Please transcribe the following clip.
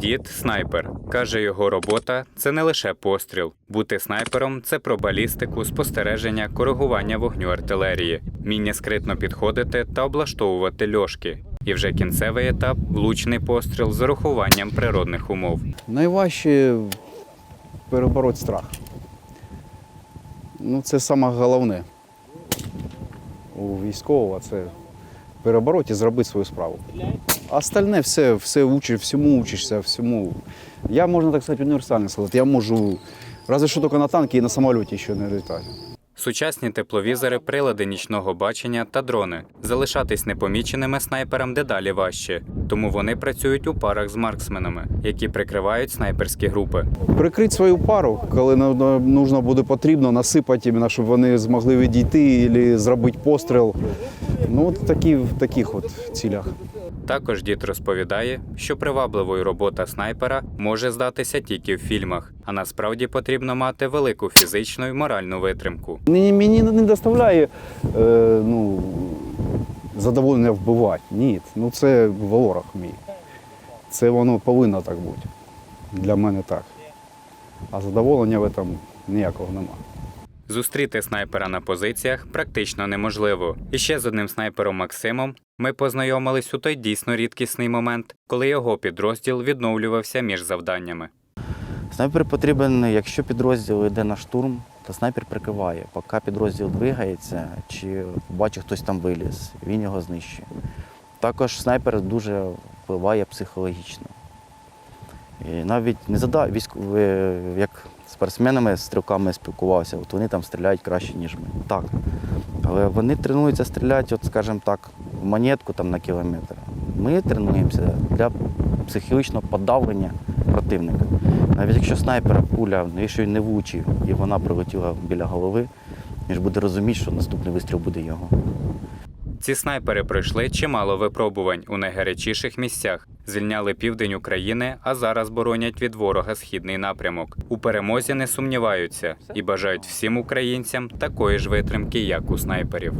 Дід снайпер. Каже, його робота це не лише постріл. Бути снайпером це про балістику, спостереження, коригування вогню артилерії, вміння скритно підходити та облаштовувати льошки. І вже кінцевий етап влучний постріл з урахуванням природних умов. Найважче перебороти страх. Ну, це саме головне у військового це перебороти і зробити свою справу. Остальне все, все учиш, всьому учишся, всьому. Я, можна так сказати, універсальний солдат. Я можу разве що тільки на танки і на самоліті ще не літати. Сучасні тепловізори, прилади нічного бачення та дрони. Залишатись непоміченими снайперам дедалі важче, тому вони працюють у парах з марксменами, які прикривають снайперські групи. Прикрити свою пару, коли нужно буде потрібно, насипати, іменно, щоб вони змогли відійти або зробити постріл. Ну, от такі, в таких от цілях. Також дід розповідає, що привабливою робота снайпера може здатися тільки в фільмах, а насправді потрібно мати велику фізичну і моральну витримку. Мені, мені не доставляє е, ну, задоволення вбивати. Ні, ну це ворог мій. Це воно повинно так бути. Для мене так. А задоволення в цьому ніякого нема. Зустріти снайпера на позиціях практично неможливо. І ще з одним снайпером Максимом ми познайомились у той дійсно рідкісний момент, коли його підрозділ відновлювався між завданнями. Снайпер потрібен, якщо підрозділ йде на штурм, то снайпер прикриває. Поки підрозділ двигається, чи бачить хтось там виліз, він його знищує. Також снайпер дуже впливає психологічно. І навіть не задав військові, як спортсменами, стрілками спілкувався, от вони там стріляють краще, ніж ми. Так. Але вони тренуються стріляти, от, скажімо так, монетку там, на кілометр. Ми тренуємося для психологічного подавлення противника. Навіть якщо снайпера пуля, ну, якщо він не влучив і вона прилетіла біля голови, він ж буде розуміти, що наступний вистріл буде його. Ці снайпери пройшли чимало випробувань у найгарячіших місцях, звільняли південь України, а зараз боронять від ворога східний напрямок. У перемозі не сумніваються і бажають всім українцям такої ж витримки, як у снайперів.